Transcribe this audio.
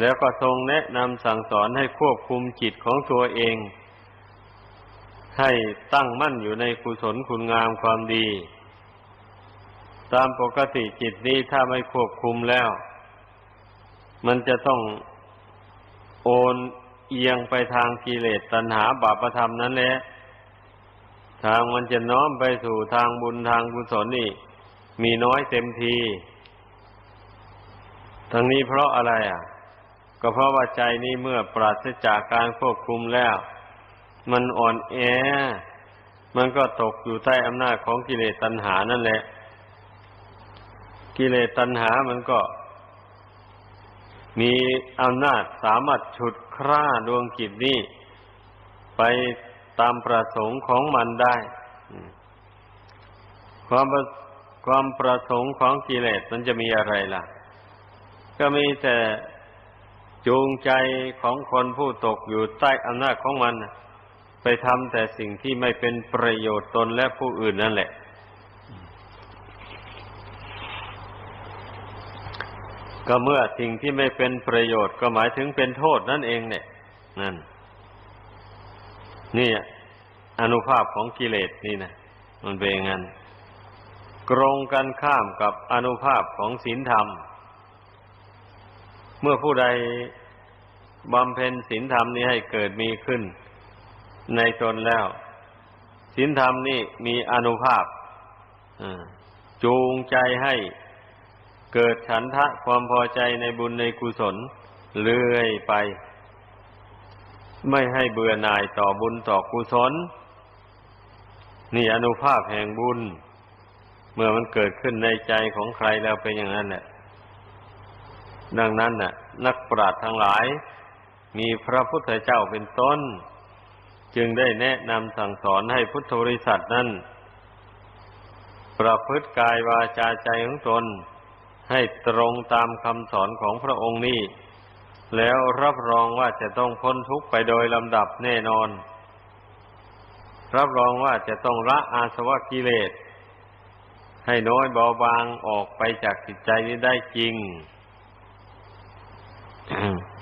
แล้วก็ทรงแนะนำสั่งสอนให้ควบคุมจิตของตัวเอง ให้ตั้งมั่นอยู่ในกุศลคุณงามความดี ตามปกติจิตนี้ถ้าไม่ควบคุมแล้ว มันจะต้องโอนเอียงไปทางกิเลสตัณหาบาปธรรมนั้นแหละทางมันจะน้อมไปสู่ทางบุญทางกุศลนี่ มีน้อยเต็มที ทั้งนี้เพราะอะไรอะ ก็เพราะว่าใจนี้เมื่อปราศจากการควบคุมแล้ว มันอ่อนแอ มันก็ตกอยู่ใต้อำนาจของกิเลสตัณหานั่นแหละ กิเลสตัณหามันก็ มีอำนาจสามารถฉุดคร่าดวงจิตนี้ ไปตามประสงค์ของมันได้ ความประความประสงค์ของกิเลสมันจะมีอะไรล่ะ ก็มีแต่ จูงใจของคนผู้ตกอยู่ใต้อำนาจของมัน ไปทำแต่สิ่งที่ไม่เป็นประโยชน์ตนและผู้อื่นนั่นแหละ ก็เมื่อสิ่งที่ไม่เป็นประโยชน์ก็หมายถึงเป็นโทษนั่นเองเนี่ย นั่น นี่อนุภาพของกิเลสนี่นะมันเป็นอย่างนั้นกรงกันข้ามกับอนุภาพของศีลธรรม เมื่อผู้ใดบำเพ็ญศีลธรรมนี้ให้เกิดมีขึ้น ในตนแล้วศีลธรรมนี่มีอนุภาพจูงใจให้เกิดฉันทะความพอใจในบุญในกุศลเรื่อยไป ไม่ให้เบื่อหน่ายต่อบุญต่อกุศล นี่อนุภาพแห่งบุญ เมื่อมันเกิดขึ้นในใจของใครแล้วเป็นอย่างนั้นแหละ ดังนั้นน่ะ นักปราชญ์ทั้งหลาย มีพระพุทธเจ้าเป็นต้น จึงได้แนะนำสั่งสอนให้พุทธบริษัทนั้น ประพฤติกายวาจาใจของตน ให้ตรงตามคำสอนของพระองค์นี้ แล้วรับรองว่าจะต้องพ้นทุกข์ไปโดยลำดับแน่นอน รับรองว่าจะต้องละอาสวะกิเลสให้น้อยเบาบางออกไปจากจิตใจนี้ได้จริง 嗯。